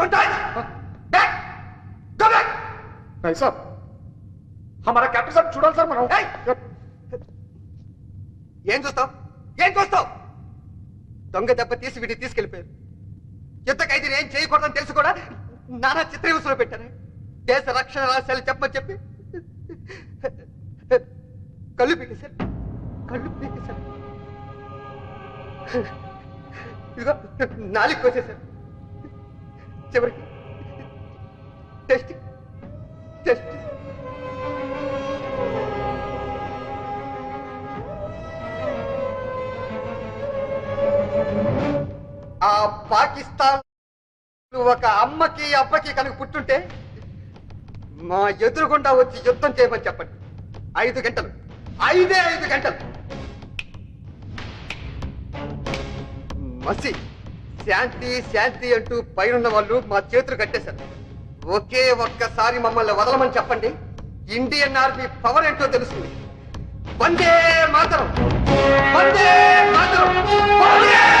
Don't touch! Back! Go back! नहीं साहब हमारा कैप्टन साहब చూడాలి సార్ మనం Hey! ఏం చూస్తావు ఏం చూస్తావు దొంగ దెబ్బ తీసి వీడిని తీసుకెళ్ళిపోయారు యుద్ధ ఖైదీని ఏం చేయకూడదని తెలుసు కూడా నానా చిత్రహింసలో పెట్టారు దేశ రక్షణ రహస్యాలు చెప్పమని చెప్పి కళ్ళు పీకేశారు కళ్ళు పీకేశారు ఇదిగో నాలుగు కోసేశారు చివరికి టెస్ట్. టెస్ట్. ఆ పాకిస్తాన్ ఒక అమ్మకి అబ్బకి కనుక పుట్టుంటే మా ఎదురుగుండా వచ్చి యుద్ధం చేయమని చెప్పండి. ఐదు గంటలు. ఐదే ఐదు గంటలు. మసి. శాంతి శాంతి అంటూ పైనున్న వాళ్ళు మా చేతులు కట్టేశారు. ఒకే ఒక్కసారి మమ్మల్ని వదలమని చెప్పండి. ఇండియన్ ఆర్మీ పవర్ ఏంటో తెలుస్తుంది. వందే మాతరం! వందే మాతరం! వందే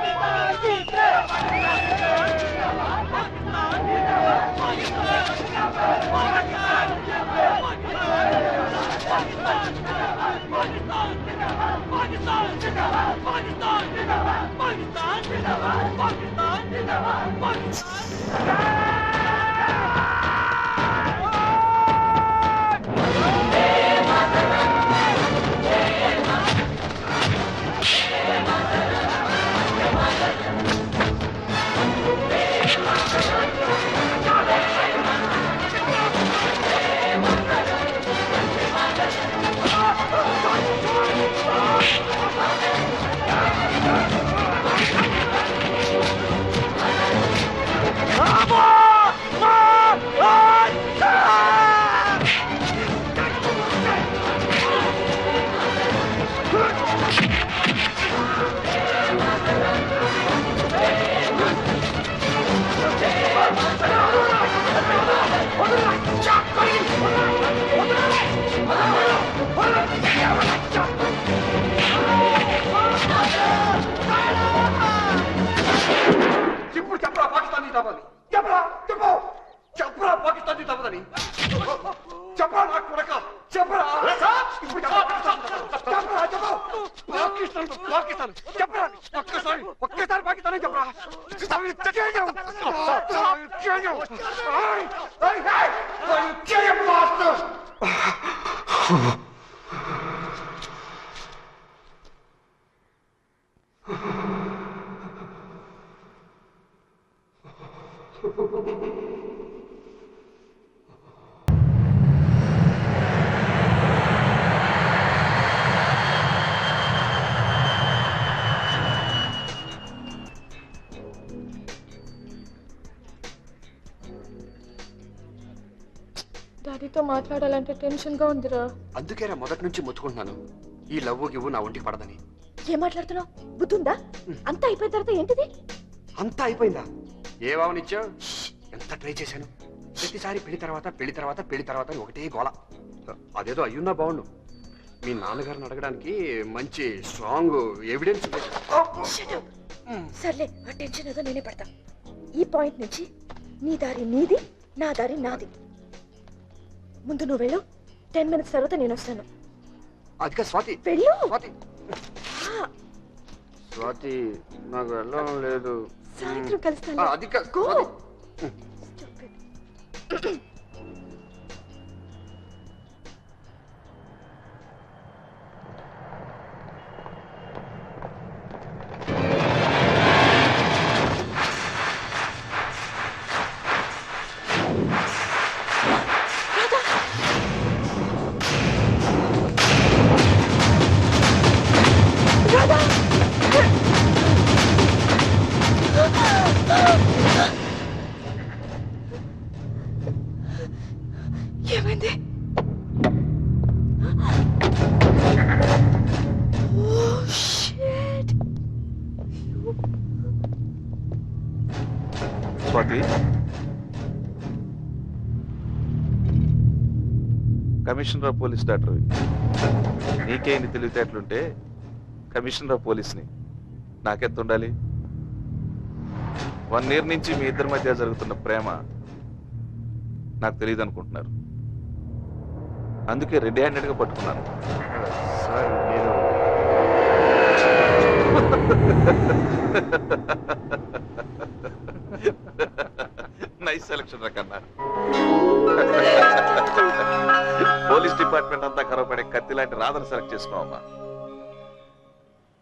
The. ఇప్పుడు డాడీతో మాట్లాడాలంటే టెన్షన్గా ఉందిరా. అందుకేరా మొదటి నుంచి మొత్తుకుంటున్నాను. ఈ లవ్వు గివ్వు నా ఒంటికి పడదని. ఏం మాట్లాడుతున్నావు? బుద్ధుందా? అంతా అయిపోయిన తర్వాత ఏంటిది? అంతా అయిపోయిందా? ఏ భావనిచ్చావు ఎంత ట్రై చేశాను. ప్రతిసారి పెళ్ళి తర్వాత పెళ్ళి తర్వాత పెళ్ళి తర్వాత అని ఒకటే గోల. అదేదో అయ్యున్నా బాగుండు మీ నాన్నగారిని అడగడానికి మంచి స్ట్రాంగ్ ఎవిడెన్స్. సర్లే ఆ టెన్షన్ ఏదో నేనే పడతా. ఈ పాయింట్ నుంచి నీ దారి నీది నా దారి నాది. ముందు నువ్వు వెళ్ళు. టెన్ మినిట్స్ తర్వాత నేను వస్తాను. అధిక స్వాతి. వెళ్ళు. స్వాతి. స్వాతి నాకు వెళ్ళడం లేదు. సాయంత్రం కలుస్తాను. ఆ, ఏమైంది? Swathi? Commissioner of police doctor. నీకే ఇన్ని తెలివితేటలుంటే కమిషనర్ ఆఫ్ పోలీస్ని నాకెంత ఉండాలి? వన్ ఇయర్ నుంచి మీ ఇద్దరి మధ్య జరుగుతున్న ప్రేమ నాకు తెలియదు అనుకుంటున్నారు అందుకే రెడీ హ్యాండెడ్గా పట్టుకున్నాను. సార్ నేను నైస్ సెలక్షన్ రకన్నా పోలీస్ డిపార్ట్మెంట్ అంతా కరవపడే కత్తి లాంటి రాధను సెలెక్ట్ చేసుకున్నావమ్మా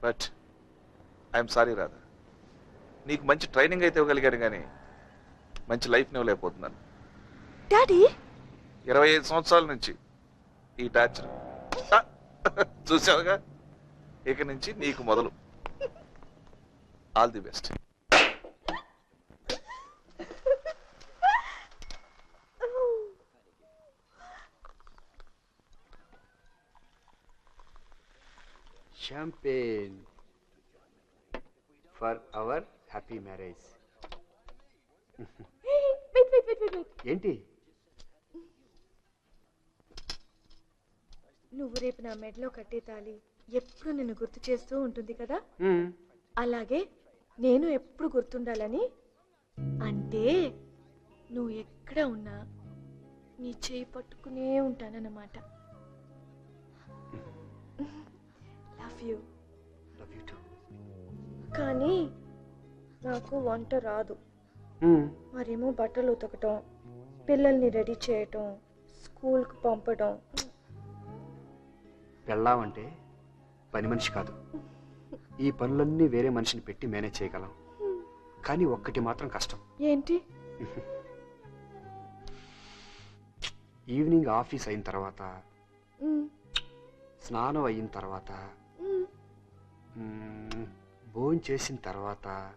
బట్ ఐఎమ్ సారీ రాధ. నీకు మంచి ట్రైనింగ్ అయితే ఇవ్వగలిగాను కానీ మంచి లైఫ్ని ఇవ్వలేకపోతున్నాను. డాడీ! ఇరవై ఐదు సంవత్సరాల నుంచి ఈ టార్చర్ చూసావుగా? ఇక నుంచి నీకు మొదలు. All the best champagne for our happy marriage wait wait wait wait wait ఏంటి? నువ్వు రేపు నా మెడలో కట్టే తాళి ఎప్పుడు నిన్ను గుర్తు చేస్తూ ఉంటుంది కదా? అలాగే నేను ఎప్పుడు గుర్తుండాలని? అంటే నువ్వు ఎక్కడ ఉన్నా నీ చేయి పట్టుకునే ఉంటానన్నమాట. లవ్ యూ కానీ నాకు వంట రాదు. మరేమో బట్టలు ఉతకటం పిల్లల్ని రెడీ చేయటం స్కూల్కి పంపడం పెళ్ళామంటే పని మనిషి కాదు. ఈ పనులన్నీ వేరే మనిషిని పెట్టి మేనేజ్ చేయగలం. కానీ ఒక్కటి మాత్రం కష్టం. ఏంటి? ఈవినింగ్ ఆఫీస్ అయిన తర్వాత స్నానం అయిన తర్వాత భోజనం చేసిన తర్వాత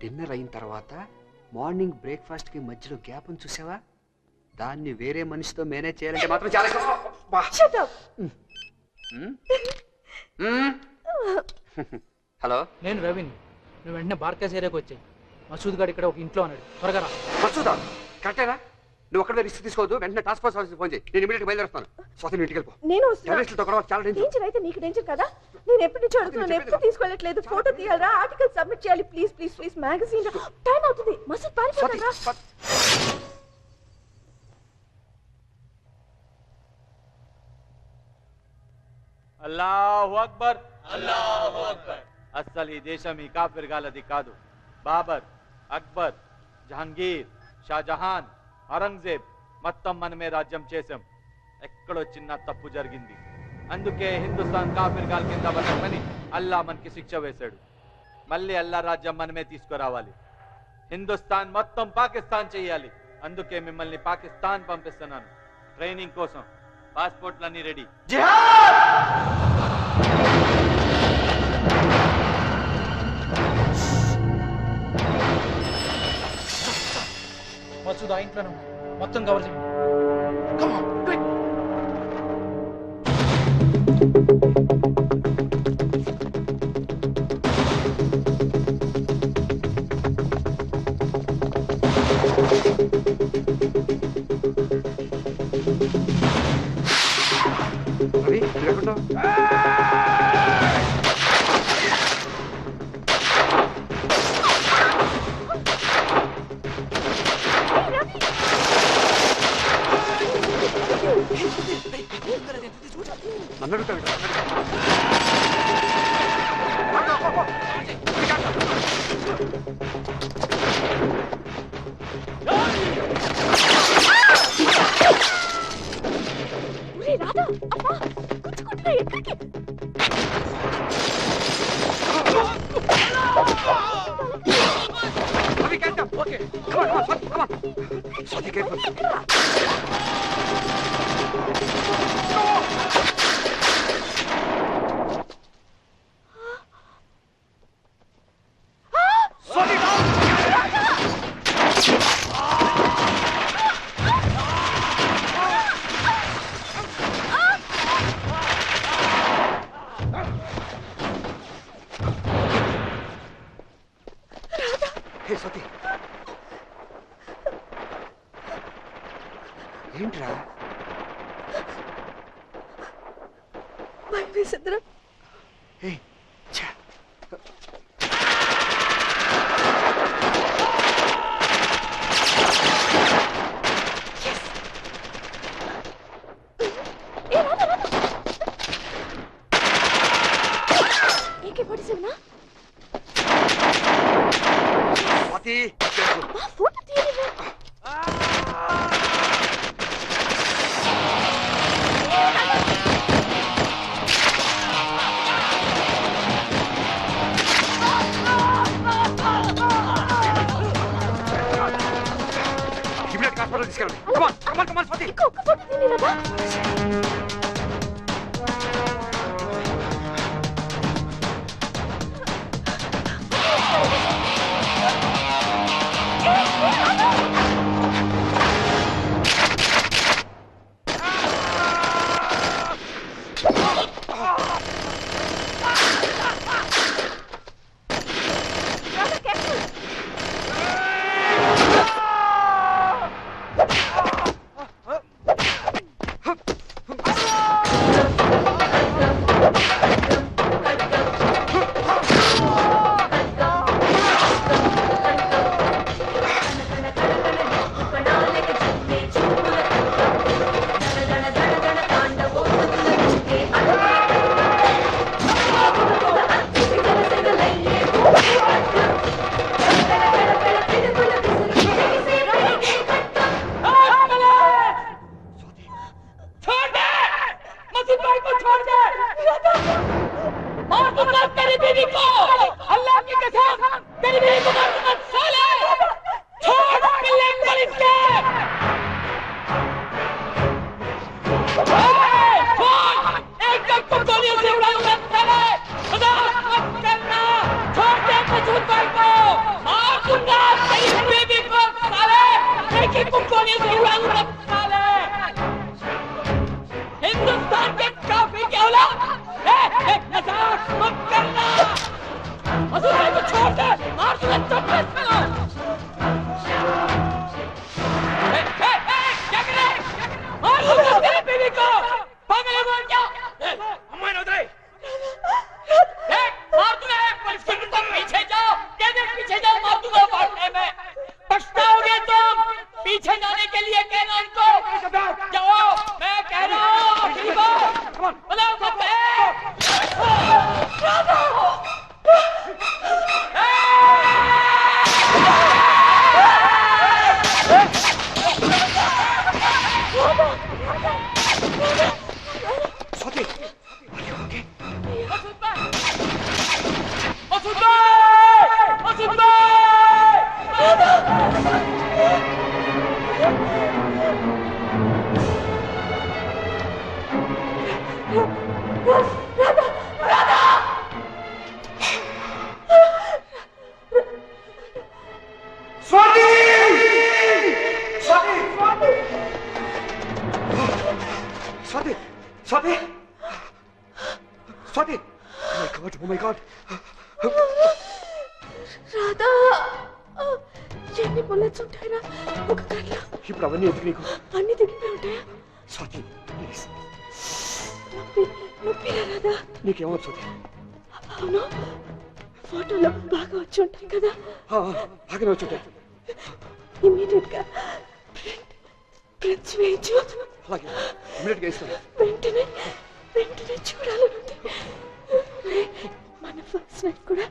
డిన్నర్ అయిన తర్వాత మార్నింగ్ బ్రేక్ఫాస్ట్కి మధ్యలో గ్యాప్ అని చూసావా? దాన్ని వేరే మనిషితో మేనేజ్ చేయాలంటే మాత్రం చాలా కష్టం. అబ్బా. shut up. మ్? మ్? హలో. నేను రవిని. నువ్వు వెంటనే బార్కేస్ ఏరియాకి వచ్చాయి మసూద్ గారు ఇక్కడ ఒక ఇంట్లో ఉన్నాడు. త్వరగా రా. మసూదా? కరెక్టేనా నువ్వు ఒక్కడ రిస్క్ తీసుకోవద్దు. వెంటనే టాస్క్ ఫోర్స్ ఆఫీస్కి ఫోన్ చేయి. నేను ఇమీడియట్ బయలుదేరుస్తాను స్వాతి ఇంటికి వెళ్ళిపో. నేను వస్తున్నా. టెర్రరిస్టులతో గొడవ చాలా డేంజర్ డేంజర్ అయితే నీకు డేంజర్ కదా? నేను ఎప్పటి నుంచి అడుగుతున్నాను ఎప్పుడు తీసుకెళ్ళట్లేదు ఫోటో తీయాలరా ఆర్టికల్ సబ్మిట్ చేయాలి. Please please please magazine time అవుతుంది మసూద్ స్వాతి పారిపోతారా స్వాతి. అల్లాహు అక్బర్. అల్లాహు అక్బర్. అస్సలు ఈ దేశం ఈ కాఫిర్గాలది కాదు. బాబర్ అక్బర్ జహంగీర్ షాజహాన్ ఔరంగజేబ్ మొత్తం మనమే రాజ్యం చేశాం. ఎక్కడో చిన్న తప్పు జరిగింది. అందుకే హిందుస్థాన్ కాఫిర్గాల్ కింద బతకమని అల్లా మనకి శిక్ష వేశాడు. మళ్ళీ అల్లా రాజ్యం మనమే తీసుకురావాలి. హిందుస్థాన్ మొత్తం పాకిస్తాన్ చేయాలి. అందుకే మిమ్మల్ని పాకిస్తాన్ పంపిస్తున్నాను. ట్రైనింగ్ కోసం. పాస్పోర్ట్లన్నీ రెడీ. మసూద్ ఆ ఇంట్లోనే ఉన్నాడు మొత్తం కవర్ చేయండి రవి నన్ను అడుగుతాడు Okay, come on, come on, come on. So they get hospital తీసుకెళ్ళండి. Come on come on come on Swathi. भाई को छोड़ दे मार तो मत तेरी बीवी को अल्लाह की कसम तेरी बीवी को मार तो मत साले छोड़ कल्याण कर इसके एकदम कमजोरियों से उड़ान मत करे खुदा मत करना छोड़ दे मजबूत भाई को मार दूंगा तेरी बीवी को साले लेकिन कमजोरियों से उड़ान मत बोला Swathi Swathi Swathi my god oh my god Radha! ఎన్ని బుల్లెట్స్ ఉంటాయిరా? ఒక గన్లో ఇప్పుడు అవన్నీ ఎందుకు నీకు? అన్ని దిగిపోయి ఉంటాయా? స్వాతి ప్లీజ్ నొప్పి నొప్పిరా రాధా? నీకేమో స్వాతి అవును. ఫోటోలో బాగా వచ్చి ఉంటాయి కదా? బాగానే వచ్చుంటాయి ఇమీడియట్గా ప్రింట్ ప్రింట్స్ వేయించు. అలాగే. ఇమీడియట్గా ఇస్తాను వెంటనే వెంటనే చూడాలనుంది మన ఫస్ట్ నైట్ కూడా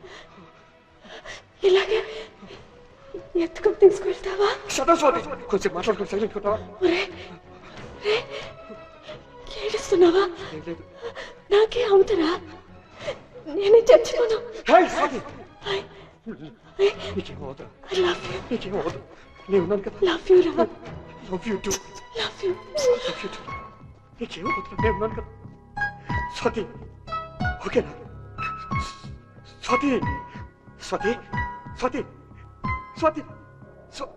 ఇలాగే ఎత్తుకొని తీసుకెళ్తావా షటా స్వాతి కొంచెం మాట్లాడుకుని సైలెంట్ కొట్టావా ఏడుస్తున్నావా? నాకే అవుతురా? నేనే చచ్చిపోను. నీకేమవుతా నీకేమవుతా నేను ఉన్నాను కదా. లవ్ యూ రా love you too love you love you too నీకేమవుతా నేను ఉన్నాను కదా స్వాతి ఓకేనా స్వాతి స్వాతి స్వాతి స్వాతి స్వ-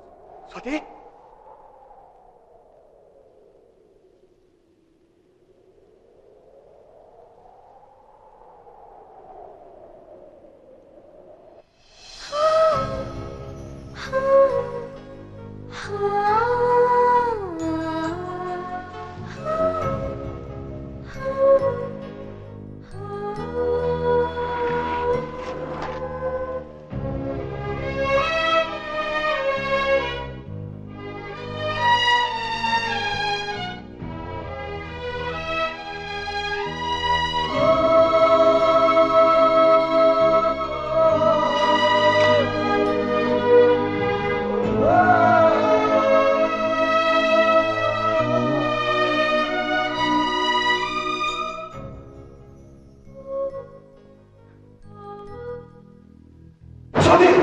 స్వాతి స్వాతి